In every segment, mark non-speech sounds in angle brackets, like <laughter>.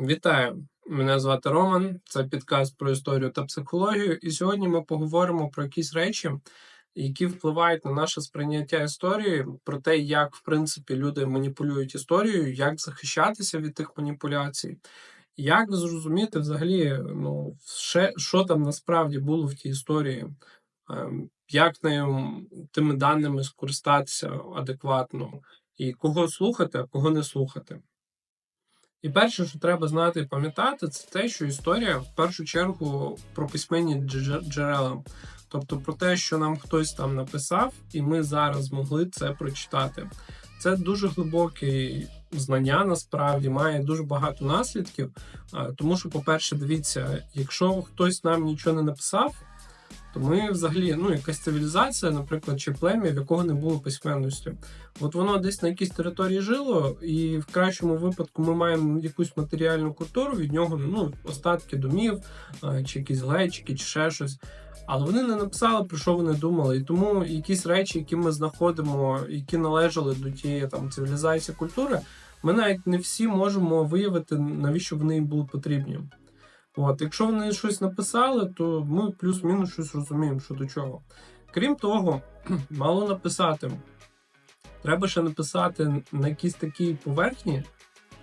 Вітаю! Мене звати Роман. Це підкаст про історію та психологію. І сьогодні ми поговоримо про якісь речі, які впливають на наше сприйняття історії, про те, як в принципі люди маніпулюють історією, як захищатися від тих маніпуляцій, як зрозуміти взагалі, ну, ще, що там насправді було в тій історії, ем, як нею тими даними скористатися адекватно, і кого слухати, а кого не слухати. І перше, що треба знати і пам'ятати, це те, що історія в першу чергу про письменні джерела, тобто про те, що нам хтось там написав, і ми зараз змогли це прочитати. Це дуже глибоке знання, насправді має дуже багато наслідків. Тому що, по-перше, дивіться, якщо хтось нам нічого не написав, то ми взагалі, ну, якась цивілізація, наприклад, чи плем'я, в якого не було письменності. От воно десь на якійсь території жило, і в кращому випадку ми маємо якусь матеріальну культуру від нього, ну, остатки домів, чи якісь глечики, чи ще щось. Але вони не написали, про що вони думали. І тому якісь речі, які ми знаходимо, які належали до тієї там цивілізації культури, ми навіть не всі можемо виявити, навіщо вони їм були потрібні. От, якщо вони щось написали, то ми плюс-мінус щось розуміємо, що до чого. Крім того, <clears throat> мало написати. Треба ще написати на якійсь такій поверхні,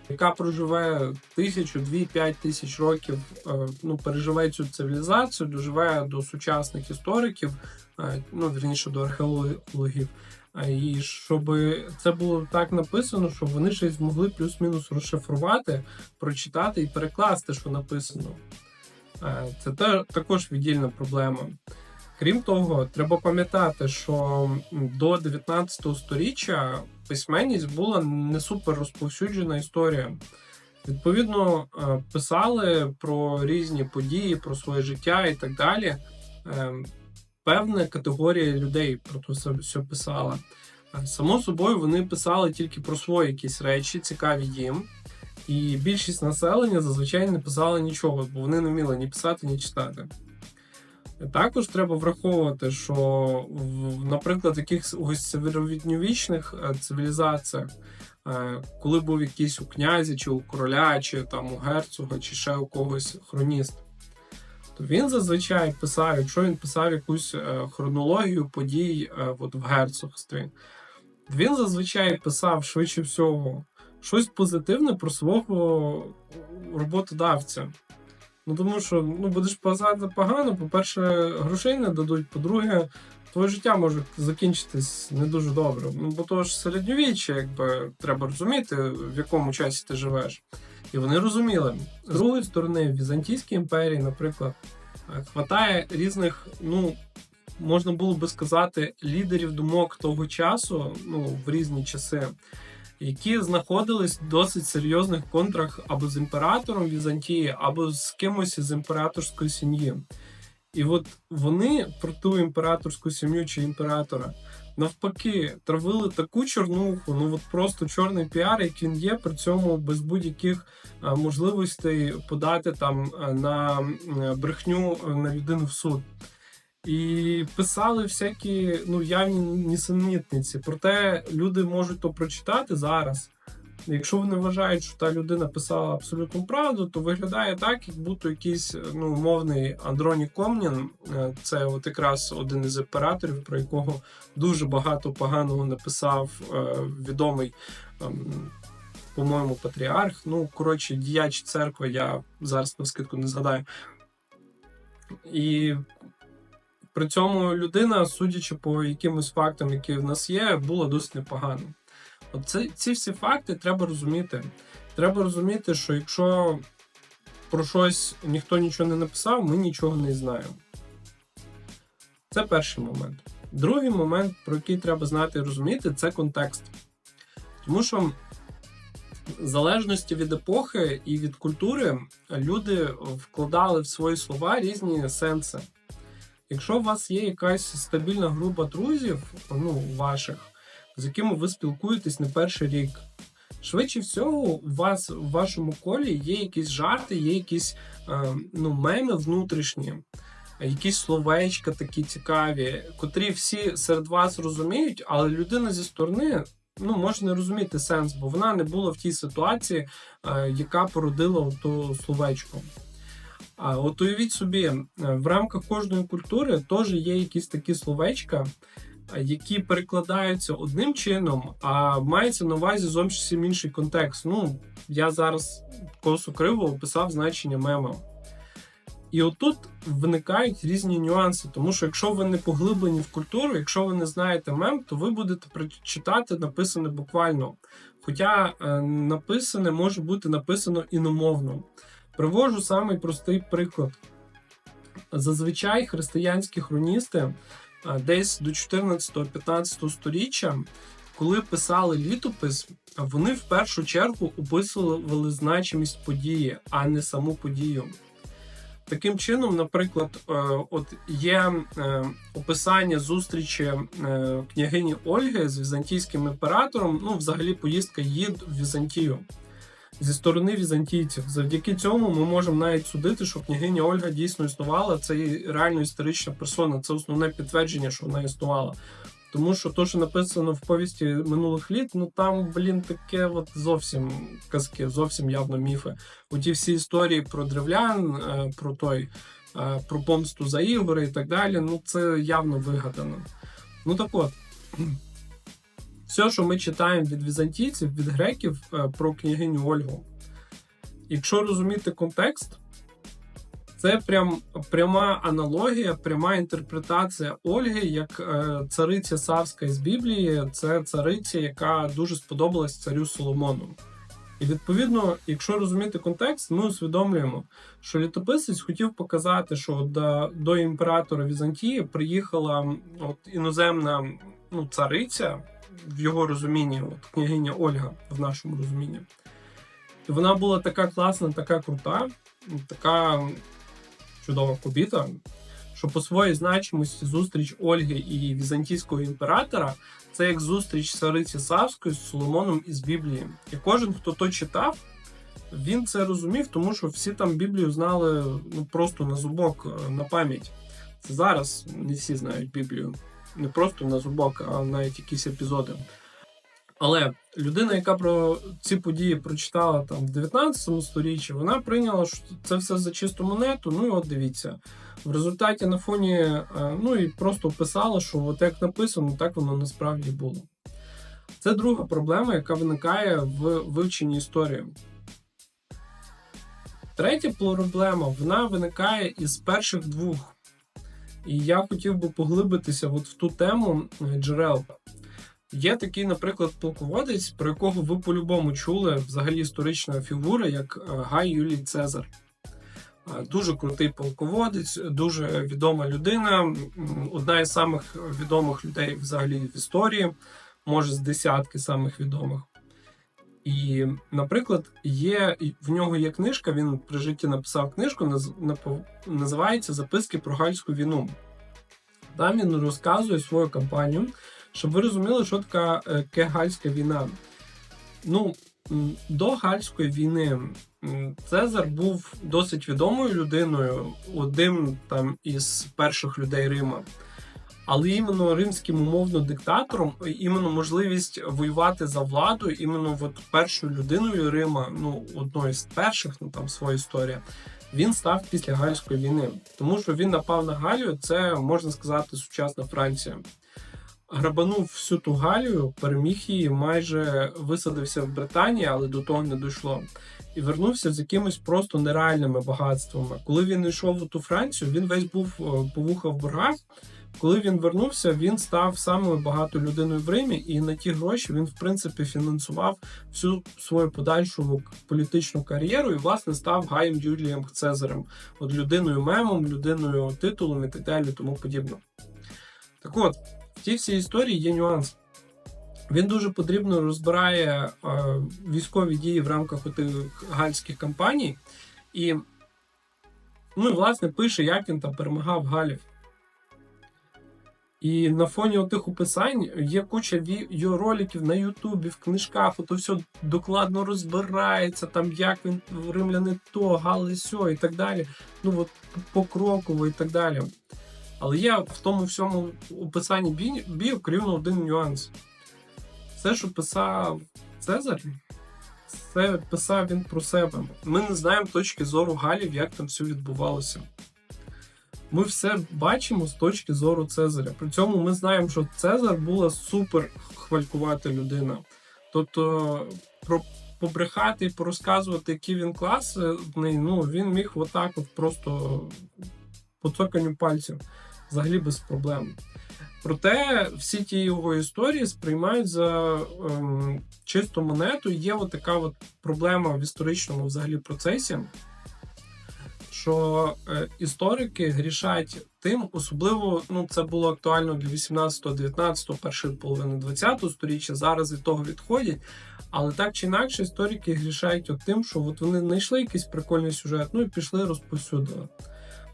яка проживе тисячу, дві, п'ять тисяч років, е, ну, переживе цю цивілізацію, доживе до сучасних істориків, е, ну, вірніше до археологів. І щоб це було так написано, щоб вони щось змогли плюс-мінус розшифрувати, прочитати і перекласти, що написано. Це та- також віддільна проблема. Крім того, треба пам'ятати, що до 19 століття письменність була не супер розповсюджена історія. Відповідно, писали про різні події, про своє життя і так далі. Певна категорія людей про це все- писала. Е, Само собою, вони писали тільки про свої якісь речі, цікаві їм. І більшість населення зазвичай не писали нічого, бо вони не вміли ні писати, ні читати. Також треба враховувати, що, наприклад, в якихось середньовічних е, цивілізаціях, е, коли був якийсь у князі, чи у короля, чи там у герцога, чи ще у когось хроніст, то він зазвичай писав, якщо він писав якусь е, хронологію подій е, от в герцогстві, він зазвичай писав швидше всього щось позитивне про свого роботодавця. Ну тому що ну будеш писати погано, по-перше, грошей не дадуть, по-друге, твоє життя може закінчитись не дуже добре. Ну бо то ж середньовіччя, якби треба розуміти, в якому часі ти живеш. І вони розуміли. З другої сторони, в Візантійській імперії, наприклад, е, хватає різних, ну можна було би сказати, лідерів думок того часу, ну в різні часи які знаходились в досить серйозних контрах або з імператором Візантії, або з кимось із імператорської сім'ї. І от вони про ту імператорську сім'ю чи імператора навпаки травили таку чорнуху, ну от просто чорний піар, як він є, при цьому без будь-яких е, можливостей подати там е, на е, брехню на людину в суд. І писали всякі ну явні нісенітниці. Проте люди можуть то прочитати зараз. Якщо вони вважають, що та людина писала абсолютну правду, то виглядає так, як будто якийсь ну умовний Андронік Комнін, е, це от якраз один із операторів, про якого дуже багато поганого написав е, відомий. ем, По-моєму, патріарх. Ну, коротше, діяч церкви, я зараз на скидку не згадаю. І при цьому людина, судячи по якимось фактам, які в нас є, була досить непогано. От це, ці всі факти треба розуміти. Треба розуміти, що якщо про щось ніхто нічого не написав, ми нічого не знаємо. Це перший момент. Другий момент, про який треба знати і розуміти, це контекст. Тому що в залежності від епохи і від культури люди вкладали в свої слова різні сенси. Якщо у вас є якась стабільна група друзів, ну, ваших, з якими ви спілкуєтесь не перший рік, швидше всього, у вас в вашому колі є якісь жарти, є якісь е, ну, меми внутрішні, якісь словечка такі цікаві, котрі всі серед вас розуміють, але людина зі сторони ну, може не розуміти сенс, бо вона не була в тій ситуації, е, яка породила то словечко. А от уявіть собі, е, в рамках кожної культури теж є якісь такі словечка, які перекладаються одним чином, а мається на увазі зовсім інший контекст. Ну, я зараз косу криво описав значення мема. І отут виникають різні нюанси, тому що якщо ви не поглиблені в культуру, якщо ви не знаєте мем, то ви будете прочитати написане буквально. Хоча е, написане може бути написано іномовно. Привожу самий простий приклад. Зазвичай християнські хроністи десь до 14-15 століття, коли писали літопис, вони в першу чергу описували значимість події, а не саму подію. Таким чином, наприклад, е, от є е, описання зустрічі е, княгині Ольги з візантійським імператором. Ну, взагалі, поїздка її в Візантію зі сторони візантійців. Завдяки цьому ми можемо навіть судити, що княгиня Ольга дійсно існувала. Це реально історична персона. Це основне підтвердження, що вона існувала. Тому що то, що написано в повісті минулих літ, ну там, блін, таке от зовсім казки, зовсім явно міфи. Оті всі історії про древлян, е, про той, е, про помсту за ігори і так далі. Ну, це явно вигадано. Ну так от, все, що ми читаємо від візантійців, від греків е, про княгиню Ольгу. Якщо розуміти контекст, це прям пряма аналогія, пряма інтерпретація Ольги як е, цариця Савська із Біблії. Це цариця, яка дуже сподобалась царю Соломону. І відповідно, якщо розуміти контекст, ми усвідомлюємо, що літописець хотів показати, що до до імператора Візантії приїхала от іноземна ну, цариця в його розумінні, от княгиня Ольга в нашому розумінні. І вона була така класна, така крута, така чудова кубіта, що по своїй значимості зустріч Ольги і візантійського імператора це як зустріч цариці Савської з Соломоном із Біблії. І кожен, хто то читав, він це розумів, тому що всі там Біблію знали ну просто на зубок, е, на пам'ять. Це зараз не всі знають Біблію. Не просто на зубок, а навіть якісь епізоди. Але людина, яка про ці події прочитала там в 19 сторіччі, вона прийняла що це все за чисту монету. Ну і от дивіться. В результаті на фоні, е, ну і просто писала, що от як написано, так воно насправді було. Це друга проблема, яка виникає в вивченні історії. Третя проблема вона виникає із перших двох. І я хотів би поглибитися от в ту тему е, джерел. Є такий, наприклад, полководець, про якого ви по-любому чули взагалі історична фігура, як е, Гай Юлій Цезар. Е, дуже крутий полководець, дуже відома людина, одна із самих відомих людей взагалі в історії, може з десятки самих відомих. І, наприклад, є в нього є книжка, він при житті написав книжку, називається Записки про Гальську війну. Там він розказує свою кампанію. Щоб ви розуміли, що така е, Гальська війна. Ну, до Гальської війни Цезар був досить відомою людиною, одним там із перших людей Рима. Але іменно римським умовно диктатором, іменно можливість воювати за владу, іменно от першою людиною Рима, ну одною з перших, ну там своя історія, він став після Гальської війни. Тому що він напав на Галію, це можна сказати сучасна Франція грабанув всю ту Галію, переміг її, майже висадився в Британії, але до того не дійшло. І вернувся з якимись просто нереальними багатствами. Коли він йшов у ту Францію, він весь був е, повуха в боргах. Коли він вернувся, він став самою багатою людиною в Римі, і на ті гроші він, в принципі, фінансував всю свою подальшу політичну кар'єру і, власне, став Гаєм Юлієм Цезарем, от людиною мемом, людиною титулом і так далі, тому подібне. Так от в цій всій історії є нюанс. Він дуже потрібно розбирає е, військові дії в рамках гальських кампаній, і, ну, і, власне, пише, як він там перемагав Галів. І на фоні тих описань є куча його роликів на Ютубі, в книжках, ото все докладно розбирається, там як він римляни то, гали сьо і так далі. Ну от покроково і так далі. Але є в тому всьому описанні бію крім один нюанс. все, що писав Цезар, це писав він про себе. Ми не знаємо точки зору Галів, як там все відбувалося. Ми все бачимо з точки зору Цезаря. При цьому ми знаємо, що Цезар була супер хвалькувата людина. Тобто, про побрехати і порозказувати, який він класний, ну він міг отак от просто по цоканню пальців, взагалі без проблем. Проте всі ті його історії сприймають за ем, чисту монету. Є от така от проблема в історичному взагалі процесі, що е, історики грішать тим, особливо ну, це було актуально для 18, 19, першої половини 20 століття, зараз від того відходять. Але так чи інакше, історики грішають от тим, що от вони знайшли якийсь прикольний сюжет, ну і пішли розповсюдили.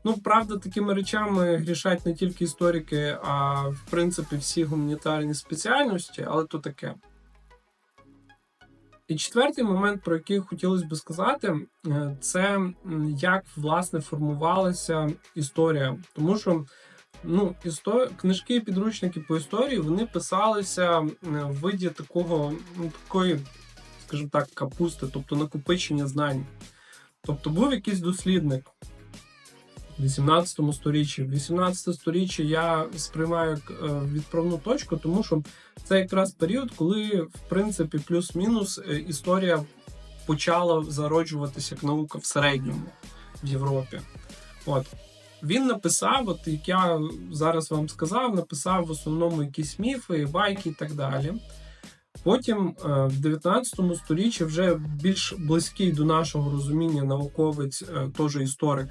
Ну, правда, такими речами грішать не тільки історики, а в принципі всі гуманітарні спеціальності, але то таке. І четвертий момент, про який хотілося би сказати, е, це як власне формувалася історія. Тому що ну, істор... книжки і підручники по історії вони писалися в виді такого, ну, такої, скажімо так, капусти, тобто накопичення знань. Тобто був якийсь дослідник. 18 сторіччі. В 18 сторіччі я сприймаю як е, відправну точку, тому що це якраз період, коли в принципі плюс-мінус е, історія почала зароджуватися як наука в середньому в Європі. От. Він написав, от як я зараз вам сказав, написав в основному якісь міфи, байки і так далі. Потім е, в 19 сторіччі вже більш близький до нашого розуміння науковець, теж історик,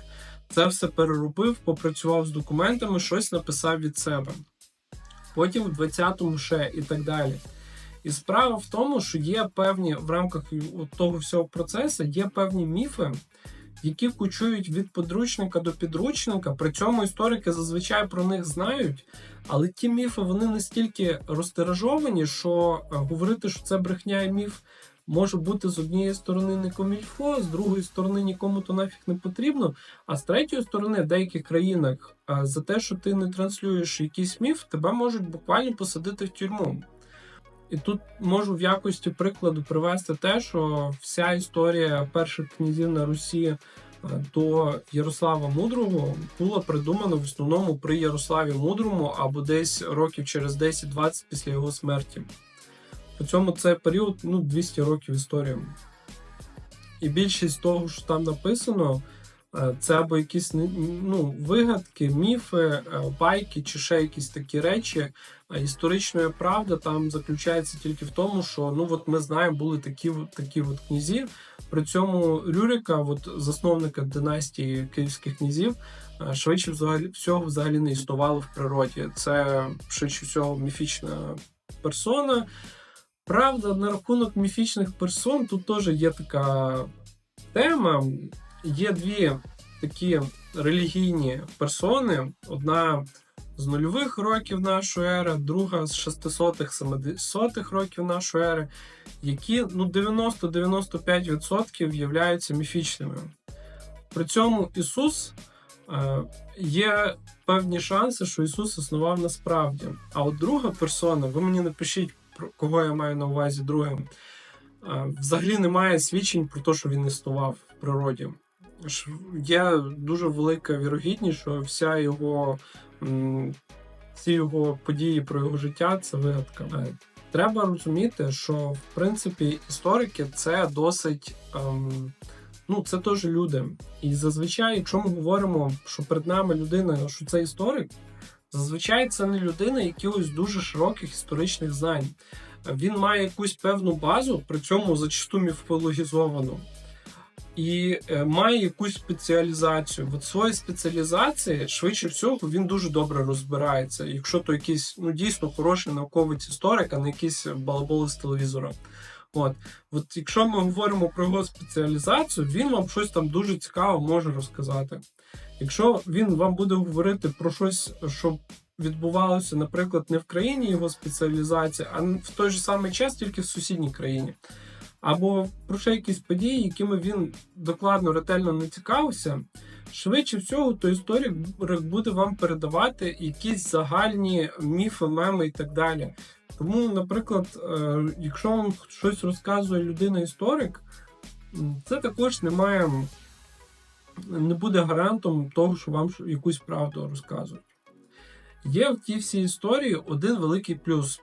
це все переробив, попрацював з документами, щось написав від себе. Потім в 20-му ще і так далі. І справа в тому, що є певні в рамках того всього процесу є певні міфи, які кучують від подручника до підручника. При цьому історики зазвичай про них знають, але ті міфи вони настільки розтиражовані, що е, говорити, що це брехня і міф може бути з однієї сторони не комільфо, з другої сторони нікому то нафіг не потрібно. А з третьої сторони, в деяких країнах за те, що ти не транслюєш якийсь міф, тебе можуть буквально посадити в тюрму. І тут можу в якості прикладу привести те, що вся історія перших князів на Русі до Ярослава Мудрого була придумана в основному при Ярославі Мудрому або десь років через 10-20 після його смерті. По цьому це період ну, 200 років історії. І більшість того, що там написано, е, це або якісь ну, вигадки, міфи, е, байки чи ще якісь такі речі. А історична правда там заключається тільки в тому, що ну от ми знаємо, були такі такі от князі. При цьому Рюрика, от засновника династії київських князів, е, швидше взагалі всього взагалі не існувало в природі. Це швидше всього міфічна персона. Правда, на рахунок міфічних персон тут теж є така тема. Є дві такі релігійні персони. Одна з нульових років нашої ери, друга з 600-х, 700-х років нашої ери, які ну, 90-95% являються міфічними. При цьому Ісус е, є певні шанси, що Ісус існував насправді. А от друга персона, ви мені напишіть кого я маю на увазі другим, взагалі немає свідчень про те, що він існував в природі. Є дуже велика вірогідність, що вся його всі його події про його життя це вигадка. Треба розуміти, що в принципі історики це досить. Ем, ну, це теж люди. І зазвичай, якщо ми говоримо, що перед нами людина, що це історик, Зазвичай це не людина якихось дуже широких історичних знань. Він має якусь певну базу, при цьому зачасту міфологізовану, і е, має якусь спеціалізацію. От своїй спеціалізації, швидше всього, він дуже добре розбирається. Якщо то якийсь ну дійсно хороший науковець історик, а не якийсь балаболи з телевізора. От, От якщо ми говоримо про його спеціалізацію, він вам щось там дуже цікаво може розказати. Якщо він вам буде говорити про щось, що відбувалося, наприклад, не в країні його спеціалізація, а в той же самий час тільки в сусідній країні, або про ще якісь події, якими він докладно ретельно не цікавився, швидше всього, то історик буде вам передавати якісь загальні міфи, меми і так далі. Тому, наприклад, е, якщо вам щось розказує людина-історик, це також не має не буде гарантом того, що вам якусь правду розказують. Є в тій всій історії один великий плюс.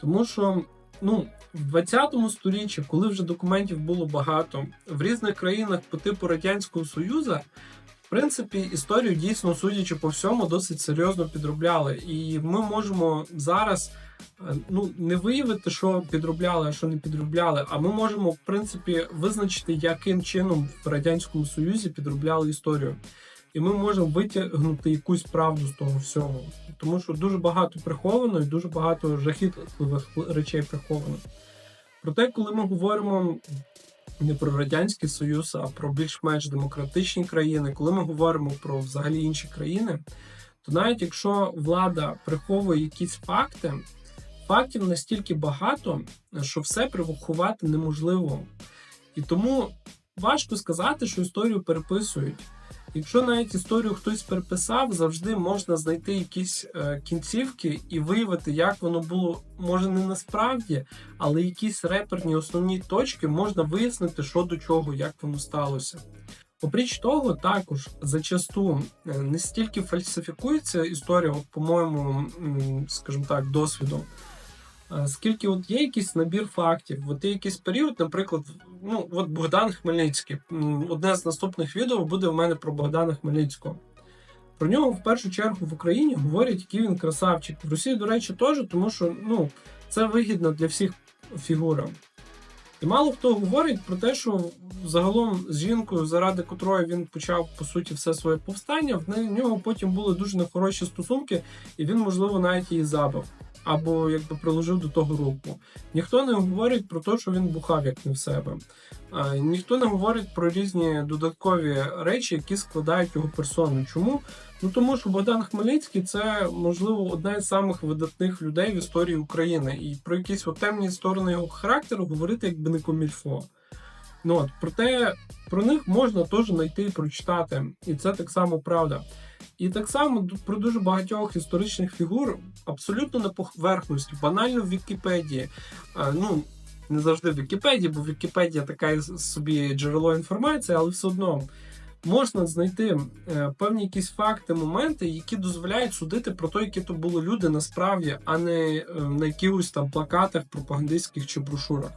Тому що ну, в 20 сторіччі, коли вже документів було багато, в різних країнах по типу Радянського Союзу, в принципі, історію дійсно, судячи по всьому, досить серйозно підробляли. І ми можемо зараз ну, не виявити, що підробляли, а що не підробляли, а ми можемо, в принципі, визначити, яким чином в Радянському Союзі підробляли історію. І ми можемо витягнути якусь правду з того всього. Тому що дуже багато приховано і дуже багато жахітливих речей приховано. Проте, коли ми говоримо не про Радянський Союз, а про більш-менш демократичні країни, коли ми говоримо про взагалі інші країни, то навіть якщо влада приховує якісь факти, фактів настільки багато, що все приховати неможливо. І тому важко сказати, що історію переписують. Якщо навіть історію хтось переписав, завжди можна знайти якісь е, кінцівки і виявити, як воно було, може не насправді, але якісь реперні основні точки можна вияснити, що до чого, як воно сталося. Опріч того, також зачасту е, не стільки фальсифікується історія, по-моєму, скажімо так, досвідом. Е, Скільки от є якийсь набір фактів, от є якийсь період, наприклад, ну от Богдан Хмельницький. Одне з наступних відео буде в мене про Богдана Хмельницького. Про нього в першу чергу в Україні говорять, який він красавчик. В Росії, до речі, теж, тому що ну, це вигідно для всіх фігура. І мало хто говорить про те, що загалом з жінкою, заради котрої він почав по суті все своє повстання, в нього потім були дуже нехороші стосунки, і він, можливо, навіть її забив або якби приложив до того руку. Ніхто не говорить про те, що він бухав як не в себе. А, ніхто не говорить про різні додаткові речі, які складають його персону. Чому? Ну тому що Богдан Хмельницький це можливо одна із самих видатних людей в історії України, і про якісь темні сторони його характеру говорити якби не комільфо. Ну от проте про них можна теж знайти і прочитати, і це так само правда. І так само про дуже багатьох історичних фігур абсолютно на поверхності, банально в Вікіпедії. Ну, не завжди в Вікіпедії, бо Вікіпедія така собі джерело інформації, але все одно можна знайти е, певні якісь факти, моменти, які дозволяють судити про те, які то були люди насправді, а не е, на якихось там плакатах, пропагандистських чи брошурах.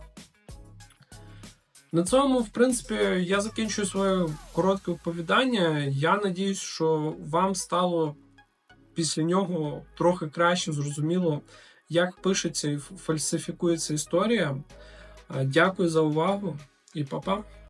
На цьому, в принципі, я закінчую своє коротке оповідання. Я надіюсь, що вам стало після нього трохи краще зрозуміло, як пишеться і фальсифікується історія. Е, Дякую за увагу і па-па!